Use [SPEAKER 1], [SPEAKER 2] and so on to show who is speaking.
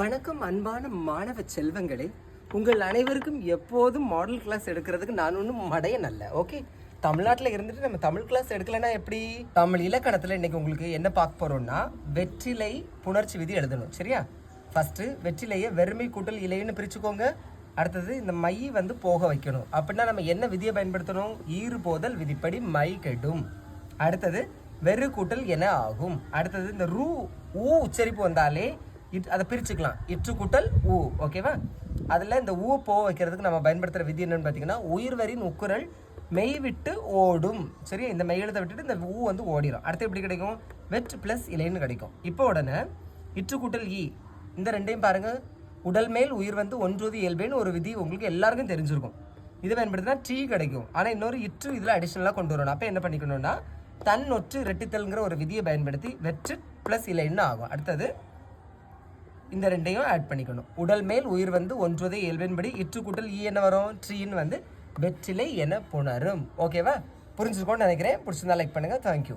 [SPEAKER 1] வணக்கம் அன்பான மாணவ செல்வங்களே. உங்கள் அனைவருக்கும் எப்போதும் மாடல் கிளாஸ் எடுக்கிறதுக்கு நான் ஒன்றும் மடையன் அல்ல ஓகே தமிழ்நாட்டில் இருந்துட்டு நம்ம தமிழ் கிளாஸ் எடுக்கலைன்னா எப்படி? தமிழ் இலக்கணத்தில் இன்றைக்கி உங்களுக்கு என்ன பார்க்க போகிறோம்னா வெற்றிலை புணர்ச்சி விதி எழுதணும் சரியா? ஃபஸ்ட்டு வெற்றிலையை வெறுமை கூட்டல் இலைன்னு பிரிச்சுக்கோங்க. அடுத்தது இந்த மை வந்து போக வைக்கணும். அப்படின்னா நம்ம என்ன விதியை பயன்படுத்தணும்? ஈறு போதல் விதிப்படி மை கெடும். அடுத்தது வெறு கூட்டல் என ஆகும். அடுத்தது இந்த ரூ ஊ உச்சரிப்பு வந்தாலே இட் அதை பிரிச்சுக்கலாம். இற்று கூட்டல் ஊ ஓகேவா? அதில் இந்த ஊ போக வைக்கிறதுக்கு நம்ம பயன்படுத்துகிற விதி என்னென்னு பார்த்தீங்கன்னா உயிர்வரின் உக்குரல் மெய் விட்டு ஓடும். சரியா? இந்த மெய் எழுத விட்டுட்டு இந்த ஊ வந்து ஓடிடும் அடுத்து எப்படி கிடைக்கும்? வெட் ப்ளஸ் இலைன்னு கிடைக்கும். இப்போ உடனே இற்று கூட்டல் ஈ இந்த ரெண்டையும் பாருங்கள் உடல் மேல் உயிர் வந்து ஒன்றுவது இயல்பேன்னு ஒரு விதி உங்களுக்கு எல்லாருக்கும் தெரிஞ்சிருக்கும். இது பயன்படுத்தினா டீ கிடைக்கும். ஆனால் இன்னொரு இற்று இதில் அடிஷ்னலாக கொண்டு வரணும். அப்போ என்ன பண்ணிக்கணும்னா தன் ஒற்று ரெட்டித்தல்ங்கிற ஒரு விதியை பயன்படுத்தி வெற்று ப்ளஸ் இலைன்னு ஆகும். அடுத்தது இந்த ரெண்டையும் ஆட் பண்ணிக்கணும். உடல் மேல் உயிர் வந்து ஒன்றுவதை இயல்பின்படி இற்று கூட்டல் ஈ e என்ன வரும்? ட்ரீன்னு வந்து வெற்றிலை என புணரும். ஓகேவா புரிஞ்சுக்கோன்னு நினைக்கிறேன். பிடிச்சிருந்தா லைக் பண்ணுங்கள் தேங்க்யூ